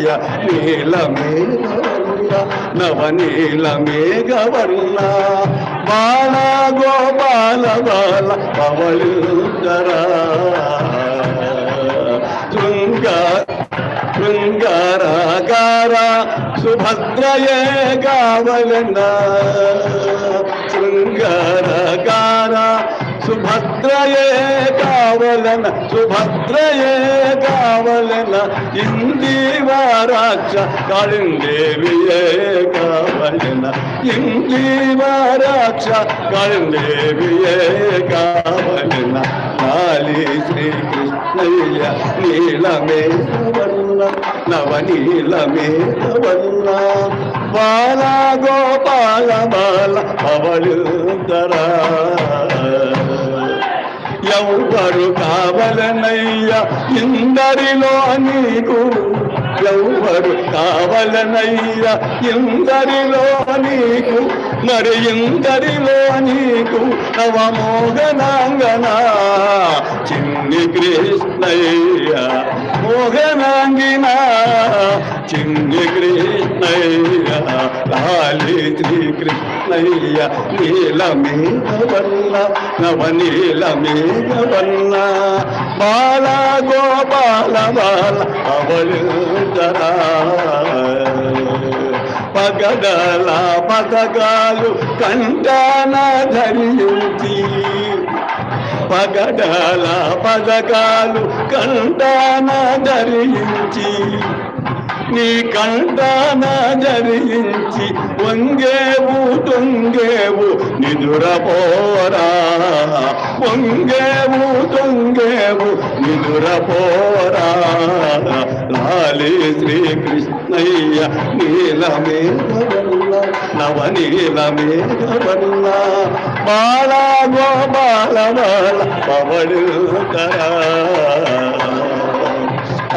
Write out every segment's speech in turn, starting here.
కృష్ణయ్య నీల మేఘవర్ణ నవ మేఘవర్ణ బాల గోపాల బాల పవళుందరా శృంగార శృంగారాగార సుభద్రయే కావలన శృంగారగార సుభద్రయే కావలన సుభద్రయే కావల కావలన ఇందీవారాక్ష కాళిందేవియే కావలన ఇందీవారాక్ష కాళిందేవియే కావలన కాళీ శ్రీకృష్ణయ్య నీలమేఘవర్ణ నవనీలమేఘవర్ణ బాల గోపాల బాల అవళుందరా ఎవ్వరు కావలనయ్యా? ఇందరిలో నీకు ఎవ్వరు కావలనయ్యా? ఇందరిలో నీకు మరి ఇందరిలో నీకు నవమోగనాంగనా చిన్ని కృష్ణయ్యా మోగనాంగినా చిన్ని కృష్ణయ్య. లాలి శ్రీకృష్ణయ్య నీల మేఘవల్ల నవ నీల మేఘవర్ణ బాల గోపాల బాల అవలు పగడల పథకాలు కంటాన ధరించి. పగడల పథకాలు కంటాన ధరించి. నీ కంటాన ధరించి వంగేవు తొంగేవు నిదురపోరా వంగేవు తొంగేవు నిదురపోరా లాలి శ్రీకృష్ణయ్య నీలమేఘవల్ల నవ నీలమేఘవల్ల బాల గోపాల బాల పవడుతరా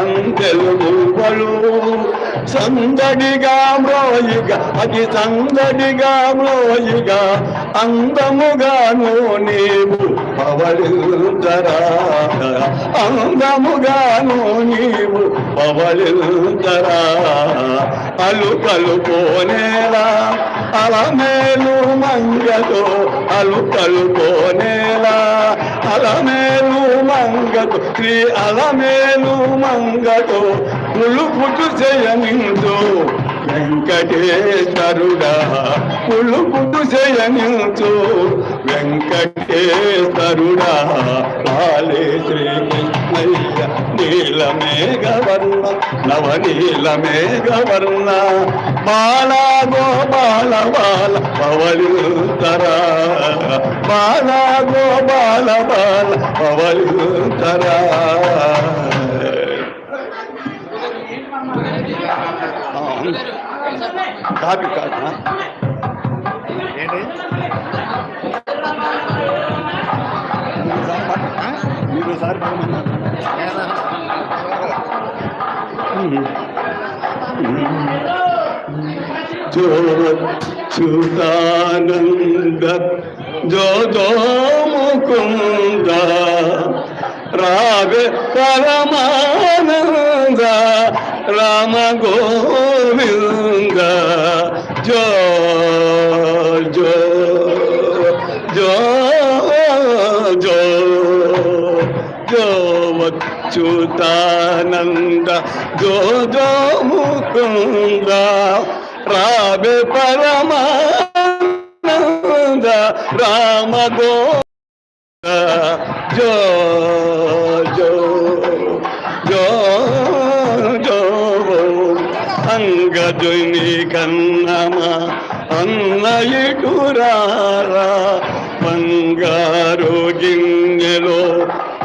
అంకెలుగుబడు సందడిగా మ్రోయిగా అతి సందడిగా మ్రోయిగా అందముగాను నీవు పవళిందరా అందముగాను నీవు పవళిందరా అలుకలు పోనేలా అలమేలు మంగతో అలుకలు పోనేలా అలమేలు మంగతో శ్రీ అలమేలు మంగతో పులుపుటు చేయనిందు. వెంకటేశ్వరుడా పులుపుటు చేయనించు వెంకటేశ్వరుడా లాలే శ్రీకృష్ణయ్య నీలమేఘవర్ణ నవ నీలమేఘవర్ణ బాల గోపాల బాల పవళుతరా బాలా గోపాల బాల పవళుతరా కాపీ కాదు ఏంటి? మీరు సార్ చూతానంద జో జో ముకుంద రాగ పరమానంద రామ గోవింద দুর্গা জয় জয় জচ্যুতানন্দ জো জো মুকুন্দ রাবে পরমানন্দ রাম গো জয় জয় জয় అంగజుని కన్నమా అన్న బంగారు గిన్నెలో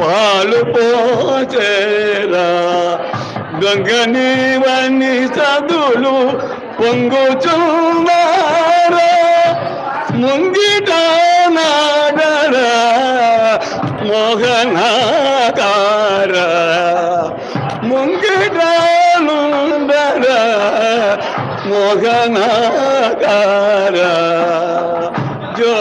పాలు పోచేరా. దొంగనివని సదులు పొంగుచున్నారా ముంగిట నాడరా మోహనాకార. మోహనాకార జో